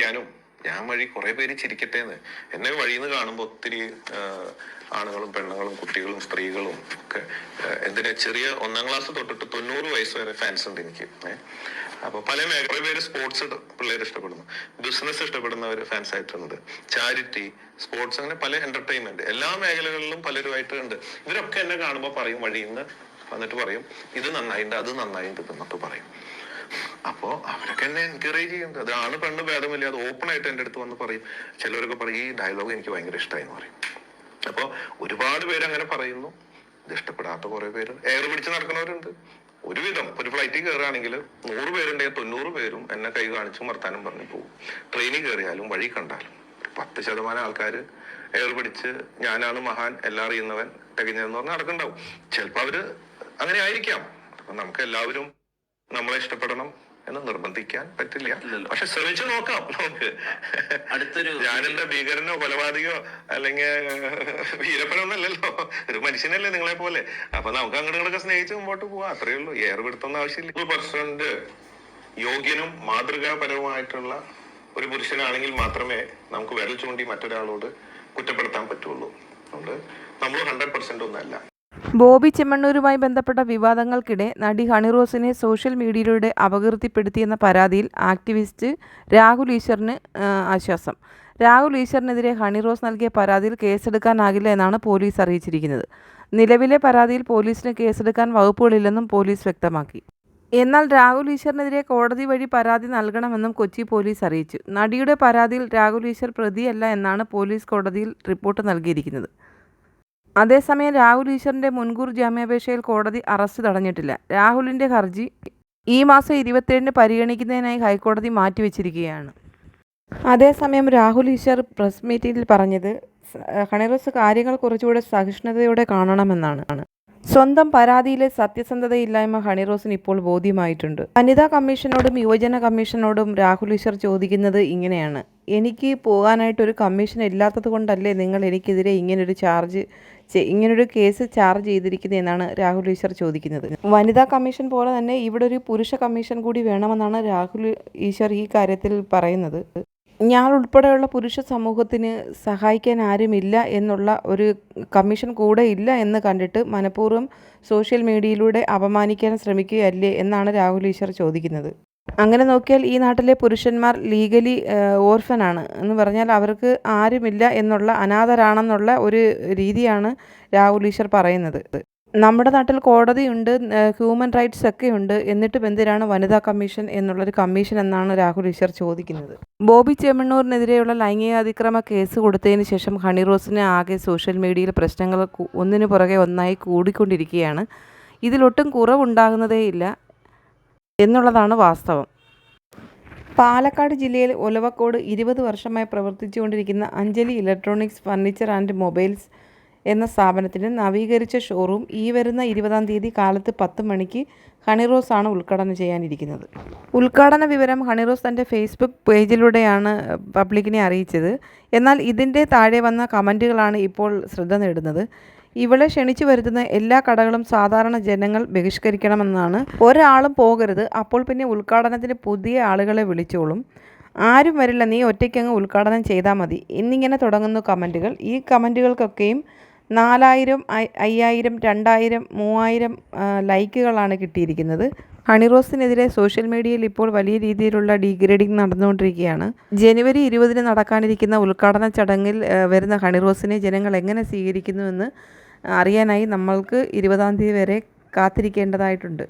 ചിരിക്കാനും ഞാൻ വഴി കുറേ പേര് ചിരിക്കട്ടെ എന്ന് എന്നെ വഴിയിൽ നിന്ന് കാണുമ്പോൾ ഒത്തിരി ആണുങ്ങളും പെണ്ണുങ്ങളും കുട്ടികളും സ്ത്രീകളും ഒക്കെ എന്തിനാ ചെറിയ ഒന്നാം ക്ലാസ് തൊട്ടിട്ട് തൊണ്ണൂറ് വയസ്സ് വരെ ഫാൻസ് ഉണ്ട് എനിക്ക് അപ്പൊ പല മേഖല പേര് സ്പോർട്സ് പിള്ളേർ ഇഷ്ടപ്പെടുന്നു. ബിസിനസ് ഇഷ്ടപ്പെടുന്നവർ ഫാൻസ് ആയിട്ടുണ്ട്. ചാരിറ്റി സ്പോർട്സ് അങ്ങനെ പല എന്റർടൈൻമെന്റ് എല്ലാ മേഖലകളിലും പലരുമായിട്ട് ഉണ്ട്. ഇവരൊക്കെ എന്നെ കാണുമ്പോൾ പറയും വഴിയിൽ നിന്ന് വന്നിട്ട് പറയും ഇത് നന്നായിട്ടുണ്ട് അത് നന്നായിട്ടുണ്ട് എന്നൊക്കെ പറയും. അപ്പോ അവരൊക്കെ എന്നെ എൻകറേജ് ചെയ്യുന്നുണ്ട്. അതാണ് പെണ്ണ് ഭേദമില്ല അത് ഓപ്പൺ ആയിട്ട് എന്റെ അടുത്ത് വന്ന് പറയും. ചിലവരൊക്കെ പറയും ഈ ഡയലോഗ് എനിക്ക് ഭയങ്കര ഇഷ്ടമായി എന്ന് പറയും. അപ്പൊ ഒരുപാട് പേര് അങ്ങനെ പറയുന്നു. ഇത് ഇഷ്ടപ്പെടാത്ത കുറെ പേര്. എയർ പിടിച്ച് നടക്കുന്നവരുണ്ട്. ഒരുവിധം. ഒരു ഫ്ലൈറ്റിൽ കയറുകയാണെങ്കിൽ നൂറ് പേരുണ്ടെങ്കിൽ തൊണ്ണൂറ് പേരും എന്നെ കൈ കാണിച്ചും വർത്താനം പറഞ്ഞു പോകും. ട്രെയിനിൽ കയറിയാലും വഴി കണ്ടാലും. പത്ത് ശതമാനം ആൾക്കാർ എയർ പിടിച്ച് ഞാനാണ് മഹാൻ എല്ലാം അറിയുന്നവൻ തികഞ്ഞതെന്ന് പറഞ്ഞ് നടക്കുന്നുണ്ടാവും. ചിലപ്പോൾ അവർ അങ്ങനെ ആയിരിക്കാം. അപ്പൊ നമുക്ക് എല്ലാവരും നമ്മളെ ഇഷ്ടപ്പെടണം. എന്ന് നിർബന്ധിക്കാൻ പറ്റില്ല. പക്ഷെ ശ്രമിച്ചു നോക്കാം നമുക്ക്. അടുത്തൊരു ഞാനെന്താ ഭീകരനോ കൊലപാതകയോ അല്ലെങ്കിൽ വീരപ്പനൊന്നല്ലല്ലോ. ഒരു മനുഷ്യനല്ലേ നിങ്ങളെ പോലെ. അപ്പൊ നമുക്ക് അങ്ങോട്ട് സ്നേഹിച്ച് മുമ്പോട്ട് പോവാം. അത്രേ ഉള്ളൂ. ഏറെ പെടുത്തുന്ന ആവശ്യമില്ല. നൂറ് പെർസെന്റ് യോഗ്യനും മാതൃകാപരവുമായിട്ടുള്ള ഒരു പുരുഷനാണെങ്കിൽ മാത്രമേ നമുക്ക് വിരൽ ചൂണ്ടി മറ്റൊരാളോട് കുറ്റപ്പെടുത്താൻ പറ്റുള്ളൂ. അതുകൊണ്ട് നമ്മൾ ഹൺഡ്രഡ് പെർസെന്റ് ഒന്നല്ല. ബോബി ചെമ്മണ്ണൂരുമായി ബന്ധപ്പെട്ട വിവാദങ്ങൾക്കിടെ നടി ഹണിറോസിനെ സോഷ്യൽ മീഡിയയിലൂടെ അപകീർത്തിപ്പെടുത്തിയെന്ന പരാതിയിൽ ആക്ടിവിസ്റ്റ് രാഹുൽ ഈശ്വറിന് ആശ്വാസം. രാഹുൽ ഈശ്വറിനെതിരെ ഹണിറോസ് നൽകിയ പരാതിയിൽ കേസെടുക്കാനാകില്ല എന്നാണ് പോലീസ് അറിയിച്ചിരിക്കുന്നത്. നിലവിലെ പരാതിയിൽ പോലീസിന് കേസെടുക്കാൻ വകുപ്പുകളില്ലെന്നും പോലീസ് വ്യക്തമാക്കി. എന്നാൽ രാഹുൽ ഈശ്വറിനെതിരെ കോടതി വഴി പരാതി നൽകണമെന്നും കൊച്ചി പോലീസ് അറിയിച്ചു. നടിയുടെ പരാതിയിൽ രാഹുൽ ഈശ്വർ പ്രതിയല്ല എന്നാണ് പോലീസ് കോടതിയിൽ റിപ്പോർട്ട് നൽകിയിരിക്കുന്നത്. അതേസമയം രാഹുൽ ഈശ്വറിന്റെ മുൻകൂർ ജാമ്യാപേക്ഷയിൽ കോടതി അറസ്റ്റ് തടഞ്ഞിട്ടില്ല. രാഹുലിന്റെ ഹർജി ഈ മാസം ഇരുപത്തിയേഴിന് പരിഗണിക്കുന്നതിനായി ഹൈക്കോടതി മാറ്റിവെച്ചിരിക്കുകയാണ്. അതേസമയം രാഹുൽ ഈശ്വർ പ്രസ് മീറ്റിംഗിൽ പറഞ്ഞത് ഹണിറോസ് കാര്യങ്ങൾ കുറച്ചുകൂടെ സഹിഷ്ണുതയോടെ കാണണമെന്നാണ്. സ്വന്തം പരാതിയിലെ സത്യസന്ധതയില്ലായ്മ ഹണിറോസിന് ഇപ്പോൾ ബോധ്യമായിട്ടുണ്ട്. വനിതാ കമ്മീഷനോടും യുവജന കമ്മീഷനോടും രാഹുൽ ഈശ്വർ ചോദിക്കുന്നത് ഇങ്ങനെയാണ്. എനിക്ക് പോകാനായിട്ട് ഒരു കമ്മീഷൻ ഇല്ലാത്തത് കൊണ്ടല്ലേ നിങ്ങൾ എനിക്കെതിരെ ഇങ്ങനൊരു ചാർജ് ഇങ്ങനൊരു കേസ് ചാർജ് ചെയ്തിരിക്കുന്നത് എന്നാണ് രാഹുൽ ഈശ്വർ ചോദിക്കുന്നത്. വനിതാ കമ്മീഷൻ പോലെ തന്നെ ഇവിടെ ഒരു പുരുഷ കമ്മീഷൻ കൂടി വേണമെന്നാണ് രാഹുൽ ഈശ്വർ ഈ കാര്യത്തിൽ പറയുന്നത്. ഞാൻ ഉൾപ്പെടെയുള്ള പുരുഷ സമൂഹത്തിന് സഹായിക്കാൻ ആരുമില്ല എന്നുള്ള ഒരു കമ്മീഷൻ കൂടെ ഇല്ല എന്ന് കണ്ടിട്ട് മനഃപൂർവം സോഷ്യൽ മീഡിയയിലൂടെ അപമാനിക്കാൻ ശ്രമിക്കുകയല്ലേ എന്നാണ് രാഹുൽ ഈശ്വർ ചോദിക്കുന്നത്. അങ്ങനെ നോക്കിയാൽ ഈ നാട്ടിലെ പുരുഷന്മാർ ലീഗലി ഓർഫനാണ്. എന്ന് പറഞ്ഞാൽ അവർക്ക് ആരുമില്ല എന്നുള്ള അനാഥരാണെന്നുള്ള ഒരു രീതിയാണ് രാഹുൽ ഈശ്വർ പറയുന്നത്. നമ്മുടെ നാട്ടിൽ കോടതിയുണ്ട് ഹ്യൂമൻ റൈറ്റ്സ് ഒക്കെ ഉണ്ട്. എന്നിട്ടും എന്തിനാണ് വനിതാ കമ്മീഷൻ എന്നുള്ളൊരു കമ്മീഷൻ എന്നാണ് രാഹുൽ ഈശ്വർ ചോദിക്കുന്നത്. ബോബി ചെമ്മണ്ണൂരിനെതിരെയുള്ള ലൈംഗികാതിക്രമ കേസ് കൊടുത്തതിന് ശേഷം ഹണി റോസിന് ആകെ സോഷ്യൽ മീഡിയയിൽ പ്രശ്നങ്ങൾ ഒന്നിനു പുറകെ ഒന്നായി കൂടിക്കൊണ്ടിരിക്കുകയാണ്. ഇതിലൊട്ടും കുറവുണ്ടാകുന്നതേയില്ല എന്നുള്ളതാണ് വാസ്തവം. പാലക്കാട് ജില്ലയിൽ ഒലവക്കോട് ഇരുപത് വർഷമായി പ്രവർത്തിച്ചുകൊണ്ടിരിക്കുന്ന Anjali electronics furniture and mobiles എന്ന സ്ഥാപനത്തിന് നവീകരിച്ച ഷോറൂം ഈ വരുന്ന ഇരുപതാം തീയതി കാലത്ത് പത്ത് മണിക്ക് ഹണിറോസ് ആണ് ഉദ്ഘാടനം ചെയ്യാനിരിക്കുന്നത്. ഉദ്ഘാടന വിവരം ഹണിറോസ് തന്റെ ഫേസ്ബുക്ക് പേജിലൂടെയാണ് പബ്ലിക്കിനെ അറിയിച്ചത്. എന്നാൽ ഇതിന്റെ താഴെ വന്ന കമന്റുകളാണ് ഇപ്പോൾ ശ്രദ്ധ നേടുന്നത്. ഇവിടെ ക്ഷണിച്ചു വരുത്തുന്ന എല്ലാ കടകളും സാധാരണ ജനങ്ങൾ ബഹിഷ്കരിക്കണമെന്നാണ്. ഒരാളും പോകരുത് അപ്പോൾ പിന്നെ ഉദ്ഘാടനത്തിന് പുതിയ ആളുകളെ വിളിച്ചോളും. ആരും വരില്ല നീ ഒറ്റയ്ക്കങ്ങ് ഉദ്ഘാടനം ചെയ്താൽ മതി. എന്നിങ്ങനെ തുടങ്ങുന്ന കമന്റുകൾ. ഈ കമന്റുകൾക്കൊക്കെയും നാലായിരം അയ്- അയ്യായിരം രണ്ടായിരം മൂവായിരം ലൈക്കുകളാണ് കിട്ടിയിരിക്കുന്നത്. ഹണിറോസിനെതിരെ സോഷ്യൽ മീഡിയയിൽ ഇപ്പോൾ വലിയ രീതിയിലുള്ള ഡീഗ്രേഡിംഗ് നടന്നുകൊണ്ടിരിക്കുകയാണ്. ജനുവരി ഇരുപതിന് നടക്കാനിരിക്കുന്ന ഉദ്ഘാടന ചടങ്ങിൽ വരുന്ന ഹണിറോസിനെ ജനങ്ങൾ എങ്ങനെ സ്വീകരിക്കുന്നുവെന്ന് അറിയാനായി നമ്മൾക്ക് ഇരുപതാം തീയതി വരെ കാത്തിരിക്കേണ്ടതായിട്ടുണ്ട്.